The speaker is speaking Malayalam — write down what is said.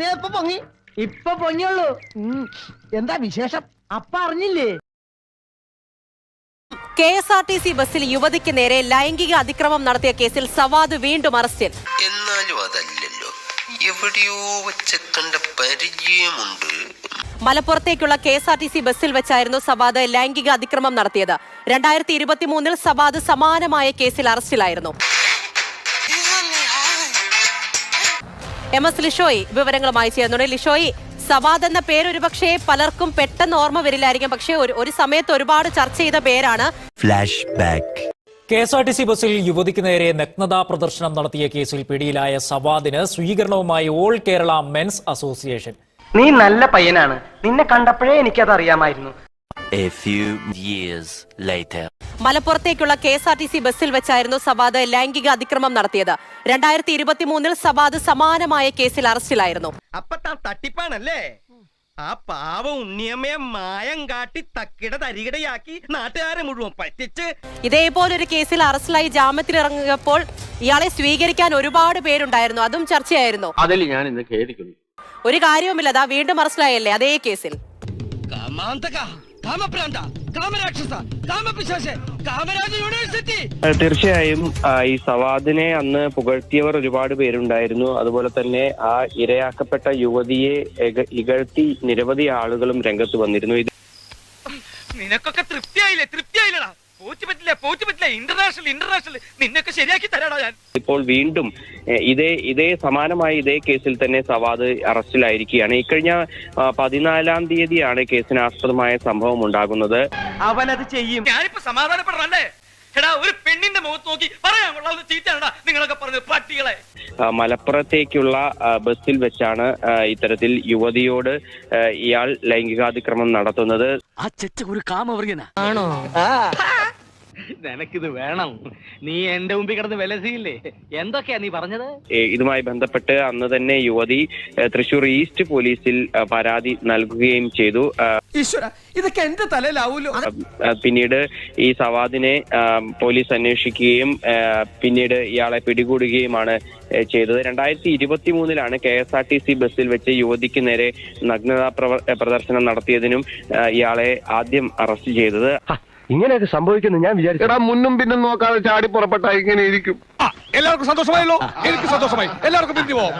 നീ ഇപ്പൊ പൊങ്ങി. ഇപ്പൊ പൊങ്ങിയുള്ളൂ. എന്താ വിശേഷം? അപ്പ അറിഞ്ഞില്ലേ? K S R T C ബസ്സിൽ യുവതിക്ക് നേരെ ലൈംഗിക അതിക്രമം നടത്തിയ കേസിൽ സവാദ് വീണ്ടും അറസ്റ്റിൽ. എന്നാലും അതല്ലല്ലോ. എവിടെയോ വെച്ച് കണ്ട പരിചയമുണ്ട്. മലപ്പുറത്തേക്കുള്ള K S R T C ബസ്സിൽ വെച്ചായിരുന്നു സവാദ് ലൈംഗിക അതിക്രമം നടത്തിയത്. രണ്ടായിരത്തി ഇരുപത്തി മൂന്നിൽ സവാദ് സമാനമായ കേസിൽ അറസ്റ്റിലായിരുന്നു. എം എസ് ലിഷോയി വിവരങ്ങളുമായി ചേർന്നുണ്ട്. ലിഷോയി സവാദ് എന്ന പേര് ഒരുപക്ഷെ പലർക്കും പെട്ടെന്ന് ഓർമ്മ വരില്ലായിരിക്കും. പക്ഷേ ഒരു ഒരു സമയത്ത് ഒരുപാട് ചർച്ച ചെയ്ത പേരാണ്. Flash back K S R T C ബസ്സിൽ യുവതിക്ക് നേരെ നഗ്നതാ പ്രദർശനം നടത്തിയ കേസിൽ പിടിയിലായ സവാദിന് സ്വീകരണവുമായി ഓൾ കേരള മെൻസ് അസോസിയേഷൻ. നീ നല്ല പയ്യനാണ്. നിന്നെ കണ്ടപ്പോഴേ എനിക്കത് അറിയാമായിരുന്നു A few years later. മലപ്പുറത്തേക്കുള്ള K S R T C ബസ്സിൽ വെച്ചായിരുന്നു സവാദ് ലൈംഗിക അതിക്രമം നടത്തിയത്. രണ്ടായിരത്തി ഇരുപത്തി മൂന്നിൽ സവാദ് സമാനമായ കേസിൽ അറസ്റ്റിലായിരുന്നു. അപ്പൊ തട്ടിപ്പാണല്ലേ? ആ പാവ ഉണ്ണിയമ്മയെ മായം കാട്ടി തക്കിട തരികിടയാക്കി നാട്ടുകാരെ മുഴുവൻ പറ്റിച്ച്. ഇതേപോലൊരു കേസിൽ അറസ്റ്റിലായി ജാമ്യത്തിലിറങ്ങിയപ്പോൾ ഇയാളെ സ്വീകരിക്കാൻ ഒരുപാട് പേരുണ്ടായിരുന്നു. അതും ചർച്ചയായിരുന്നു. അതിൽ ഞാൻ ഇന്ന് ഖേദിക്കുന്നു. ഒരു കാര്യവുമില്ല അതാ വീണ്ടും അറസ്റ്റിലായല്ലേ അതേ കേസിൽ. കാമാന്തക. കാമപ്രാന്ത കാമരാക്ഷസ കാമപിശാശ കാമരാജ യൂണിവേഴ്സിറ്റി. തീർച്ചയായും ഈ സവാദിനെ അന്ന് പുകഴ്ത്തിയവർ ഒരുപാട് പേരുണ്ടായിരുന്നു. അതുപോലെ തന്നെ ആ ഇരയാക്കപ്പെട്ട യുവതിയെ ഇകഴ്ത്തി നിരവധി ആളുകളും രംഗത്ത് വന്നിരുന്നു. ഇത് നിനക്കൊക്കെ തൃപ്തിയായില്ലേ? തൃപ്തിയായില്ലടാ. പോച്ചു പറ്റില്ല പോച്ചു പറ്റില്ല. ഇന്റർനാഷണൽ ഇന്റർനാഷണൽ നിന്നൊക്കെ ശരിയാക്കി തരാടാ ഞാൻ. ഇപ്പോൾ വീണ്ടും ഇതേ ഇതേ സമാനമായ ഇതേ കേസിൽ തന്നെ സവാദ് അറസ്റ്റിലായിരിക്കുകയാണ്. ഇക്കഴിഞ്ഞ ആ, പതിനാലാം തീയതിയാണ് കേസിന് ആസ്പദമായ സംഭവം ഉണ്ടാകുന്നത്. അവൻ അത് ചെയ്യും. ഞാനിപ്പോ സമാധാനപ്പെടണല്ലേ എടാ ഒരു പെണ്ണിന്റെ മുഖത്ത് നോക്കി പറയാൻ കൊള്ളാവുന്ന ചീറ്റാണടാ നിങ്ങളൊക്കെ പറഞ്ഞത് പട്ടികളെ. മലപ്പുറത്തേക്കുള്ള ബസ്സിൽ വെച്ചാണ് ആ, ഇത്തരത്തിൽ യുവതിയോട് ഇയാൾ ലൈംഗികാതിക്രമം നടത്തുന്നത്. ആ ചെച്ച ഒരു കാമവർഗന ആണോ? നിനക്കിത് വേണം. നീ എന്റെ മുമ്പിൽ കിടന്ന് വിലസിയില്ലേ? എന്തൊക്കെയാ നീ പറഞ്ഞത്? ഇതുമായി ബന്ധപ്പെട്ട് അന്ന് തന്നെ യുവതി തൃശൂർ ഈസ്റ്റ് പോലീസിൽ പരാതി നൽകുകയും ചെയ്തു. ഇതൊക്കെ എന്റെ തലയിലാവൂലോ? പിന്നീട് ഈ സവാദിനെ പോലീസ് അന്വേഷിക്കുകയും പിന്നീട് ഇയാളെ പിടികൂടുകയുമാണ് ചെയ്തത്. രണ്ടായിരത്തി ഇരുപത്തി മൂന്നിലാണ് K S R T C ബസ്സിൽ വെച്ച് യുവതിക്ക് നേരെ നഗ്നതാ പ്രവ- പ്രദർശനം നടത്തിയതിനും ഇയാളെ ആദ്യം അറസ്റ്റ് ചെയ്തത്. ഇങ്ങനെയൊക്കെ സംഭവിക്കുന്നു ഞാൻ വിചാരിച്ചു. എടാ മുന്നും പിന്നും നോക്കാതെ ചാടി പുറപ്പെട്ട ഇങ്ങനെ ഇരിക്കും. എല്ലാവർക്കും സന്തോഷമായല്ലോ. എനിക്ക് സന്തോഷമായി. എല്ലാവർക്കും പിരിഞ്ഞു പോവാം.